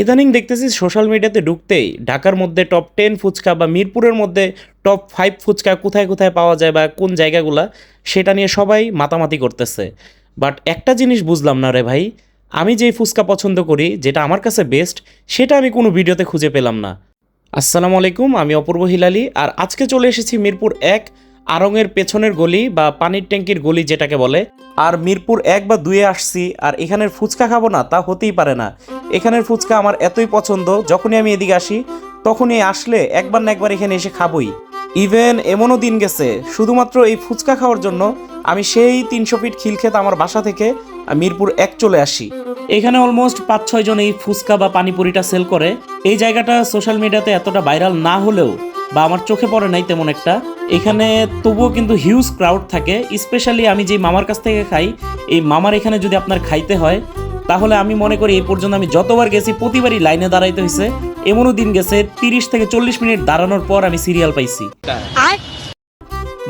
ইদানিং দেখতেছি সোশ্যাল মিডিয়াতে ঢুকতেই ঢাকার মধ্যে টপ টেন ফুচকা বা মিরপুরের মধ্যে টপ ফাইভ ফুচকা কোথায় কোথায় পাওয়া যায় বা কোন জায়গাগুলা সেটা নিয়ে সবাই মাতামাতি করতেছে। বাট একটা জিনিস বুঝলাম না রে ভাই, আমি যেই ফুচকা পছন্দ করি, যেটা আমার কাছে বেস্ট সেটা আমি কোনো ভিডিওতে খুঁজে পেলাম না। আসসালামু আলাইকুম, আমি অপূর্ব হিলালি, আর আজকে চলে এসেছি মিরপুর এক আরঙের পেছনের গলি বা পানির ট্যাঙ্কির গলি যেটাকে বলে। আর মিরপুর এক বা দুয়ে আসছি, আর এখানের ফুচকা খাব না, তা হতেই পারে না। এখানের ফুচকা আমার এতই পছন্দ, যখনই আমি এদিকে আসি, তখনই আসলে একবার না একবার এখানে এসে খাবই। ইভেন এমনও দিন গেছে, শুধুমাত্র এই ফুচকা খাওয়ার জন্য আমি সেই তিনশো ফিট খিলক্ষেত আমার বাসা থেকে মিরপুর এক চলে আসি। এখানে অলমোস্ট পাঁচ ছয় জন এই ফুচকা বা পানিপুরিটা সেল করে। এই জায়গাটা সোশ্যাল মিডিয়াতে এতটা ভাইরাল না হলেও বা আমার চোখে পড়ে নাই তেমন একটা। এখানে তবুও কিন্তু হিউজ ক্রাউড থাকে। স্পেশালি আমি যে মামার কাছ থেকে খাই এই মামার এখানে যদি আপনার খাইতে হয় তাহলে আমি মনে করি এই পর্যন্ত আমি যতবার গেছি প্রতিবারই লাইনে দাঁড়াইতে হয়েছে এমনও দিন গেছে তিরিশ থেকে চল্লিশ মিনিট দাঁড়ানোর পর আমি সিরিয়াল পাইছি।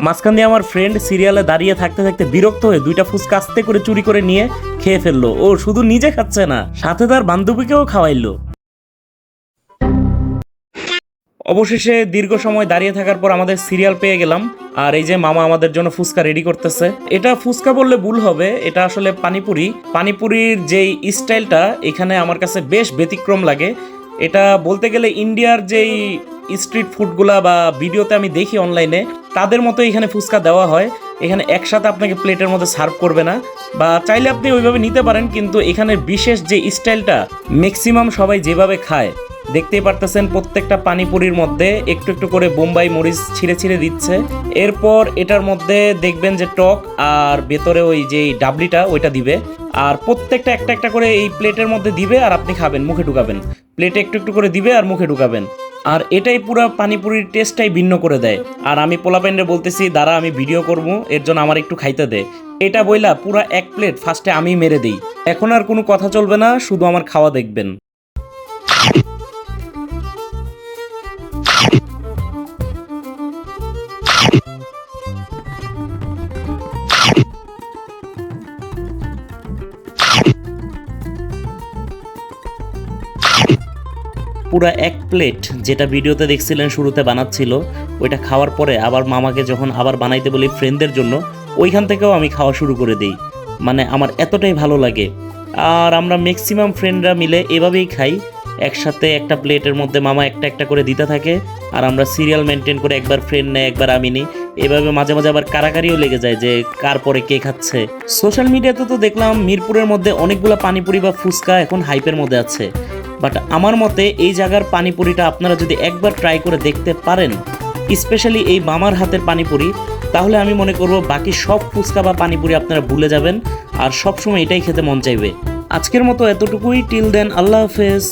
মাঝখান দিয়ে আমার ফ্রেন্ড সিরিয়ালে দাঁড়িয়ে থাকতে থাকতে বিরক্ত হয়ে দুইটা ফুচকা আস্তে করে চুরি করে নিয়ে খেয়ে ফেলল। ও শুধু নিজে খাচ্ছে না সাথে তার বান্ধবীকেও খাওয়াইলো। অবশেষে দীর্ঘ সময় দাঁড়িয়ে থাকার পর আমাদের সিরিয়াল পেয়ে গেলাম। আর এই যে মামা আমাদের জন্য ফুচকা রেডি করতেছে। এটা ফুচকা বললে ভুল হবে, এটা আসলে পানিপুরি। পানিপুরির যেই স্টাইলটা, এখানে আমার কাছে বেশ ব্যতিক্রম লাগে। এটা বলতে গেলে ইন্ডিয়ার যেই স্ট্রিট ফুডগুলা বা ভিডিওতে আমি দেখি অনলাইনে তাদের মতো এখানে ফুচকা দেওয়া হয়। এখানে একসাথে আপনাকে প্লেটের মধ্যে সার্ভ করবে না। বা চাইলে আপনি ওইভাবে নিতে পারেন, কিন্তু এখানের বিশেষ যে স্টাইলটা ম্যাক্সিমাম সবাই যেভাবে খায়। দেখতেই পারতেছেন প্রত্যেকটা পানিপুরির মধ্যে একটু একটু করে বোম্বাই মরিচ ছিঁড়ে ছিঁড়ে দিচ্ছে। এরপর এটার মধ্যে দেখবেন যে টক আর ভেতরে ওই যে ডাবলিটা, ওইটা দিবে। আর প্রত্যেকটা একটা একটা করে এই প্লেটের মধ্যে দিবে আর আপনি খাবেন, মুখে ঢুকাবেন। প্লেটে একটু একটু করে দিবে আর মুখে ঢুকাবেন। আর এটাই পুরো পানিপুরির টেস্টটাই ভিন্ন করে দেয়। আর আমি পোলাপেন্ডে বলতেছি, দাঁড়া, আমি ভিডিও করব, এর জন্য আমার একটু খাইতে দে। এটা বইলা পুরো এক প্লেট ফার্স্টে আমি মেরে দিই। এখন আর কোনো কথা চলবে না, শুধু আমার খাওয়া দেখবেন। পুরো এক প্লেট যেটা ভিডিওতে দেখছিলেন শুরুতে বানাচ্ছিল, ওইটা খাওয়ার পরে আবার মামাকে যখন আবার বানাইতে বলি ফ্রেন্ডদের জন্য, ওইখান থেকেও আমি খাওয়া শুরু করে দিই। মানে আমার এতটাই ভালো লাগে। আর আমরা ম্যাক্সিমাম ফ্রেন্ডরা মিলে এভাবেই খাই। একসাথে একটা প্লেটের মধ্যে মামা একটা একটা করে দিতে থাকে, আর আমরা সিরিয়াল মেনটেন করে একবার ফ্রেন্ড নেয়, একবার আমি নিই। এভাবে মাঝে মাঝে আবার কারাকারিও লেগে যায় যে কার পরে কে খাচ্ছে। সোশ্যাল মিডিয়াতে তো দেখলাম মিরপুরের মধ্যে অনেকগুলো পানিপুরি বা ফুচকা এখন হাইপের মধ্যে আছে। বাট আমার মতে এই জায়গার পানিপুরিটা আপনারা যদি একবার ট্রাই করে দেখতে পারেন স্পেশালি এই মামার হাতের পানিপুরি, তাহলে আমি মনে করব বাকি সব ফুচকা বা পানিপুরি আপনারা ভুলে যাবেন আর সবসময় এটাই খেতে মন চাইবে। আজকের মতো এতটুকুই। টিল দেন আল্লাহ হাফেজ।